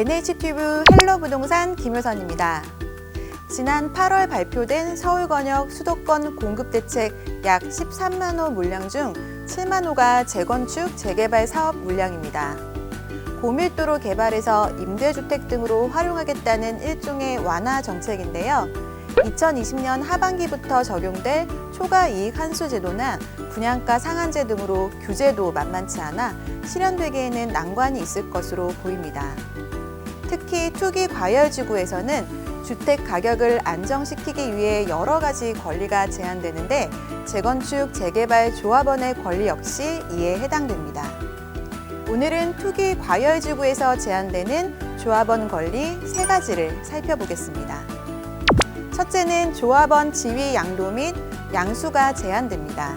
NH튜브 헬로 부동산 김효선입니다. 지난 8월 발표된 서울권역 수도권 공급대책 약 13만 호 물량 중 7만 호가 재건축, 재개발 사업 물량입니다. 고밀도로 개발해서 임대주택 등으로 활용하겠다는 일종의 완화 정책인데요. 2020년 하반기부터 적용될 초과 이익 환수 제도나 분양가 상한제 등으로 규제도 만만치 않아 실현되기에는 난관이 있을 것으로 보입니다. 특히 투기 과열 지구에서는 주택 가격을 안정시키기 위해 여러 가지 권리가 제한되는데 재건축, 재개발 조합원의 권리 역시 이에 해당됩니다. 오늘은 투기 과열 지구에서 제한되는 조합원 권리 세 가지를 살펴보겠습니다. 첫째는 조합원 지위 양도 및 양수가 제한됩니다.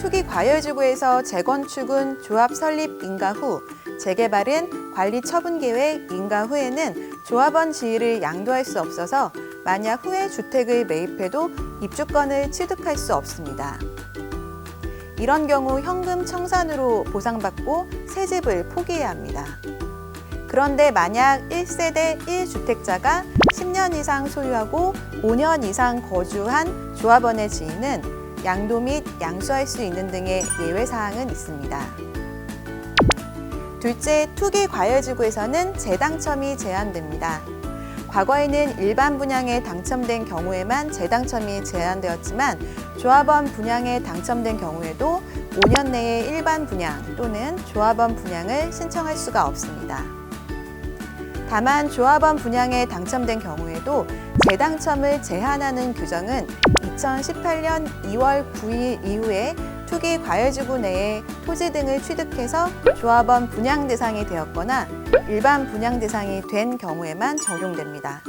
투기 과열 지구에서 재건축은 조합 설립 인가 후, 재개발은 관리 처분 계획 인가 후에는 조합원 지위를 양도할 수 없어서 만약 후에 주택을 매입해도 입주권을 취득할 수 없습니다. 이런 경우 현금 청산으로 보상받고 새 집을 포기해야 합니다. 그런데 만약 1세대 1주택자가 10년 이상 소유하고 5년 이상 거주한 조합원의 지위는 양도 및 양수할 수 있는 등의 예외 사항은 있습니다. 둘째, 투기 과열지구에서는 재당첨이 제한됩니다. 과거에는 일반 분양에 당첨된 경우에만 재당첨이 제한되었지만 조합원 분양에 당첨된 경우에도 5년 내에 일반 분양 또는 조합원 분양을 신청할 수가 없습니다. 다만 조합원 분양에 당첨된 경우에도 재당첨을 제한하는 규정은 2018년 2월 9일 이후에 투기 과열지구 내에 토지 등을 취득해서 조합원 분양 대상이 되었거나 일반 분양 대상이 된 경우에만 적용됩니다.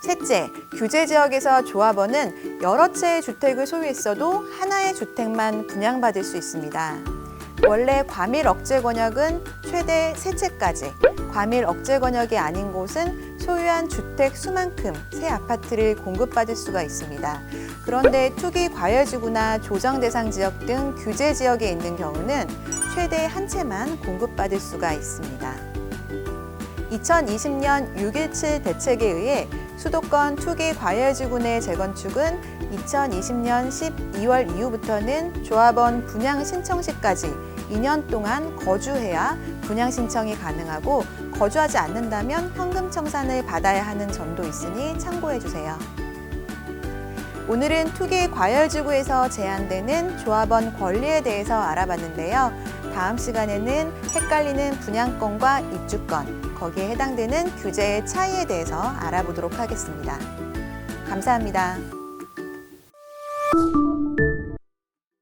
셋째, 규제 지역에서 조합원은 여러 채의 주택을 소유했어도 하나의 주택만 분양받을 수 있습니다. 원래 과밀 억제 권역은 최대 세 채까지, 과밀 억제 권역이 아닌 곳은 소유한 주택 수만큼 새 아파트를 공급받을 수가 있습니다. 그런데 투기 과열지구나 조정 대상 지역 등 규제 지역에 있는 경우는 최대 한 채만 공급받을 수가 있습니다. 2020년 6.17 대책에 의해 수도권 투기 과열지구 내 재건축은 2020년 12월 이후부터는 조합원 분양 신청 시까지 2년 동안 거주해야 분양 신청이 가능하고 거주하지 않는다면 현금 청산을 받아야 하는 점도 있으니 참고해 주세요. 오늘은 투기 과열지구에서 제한되는 조합원 권리에 대해서 알아봤는데요. 다음 시간에는 헷갈리는 분양권과 입주권, 거기에 해당되는 규제의 차이에 대해서 알아보도록 하겠습니다. 감사합니다.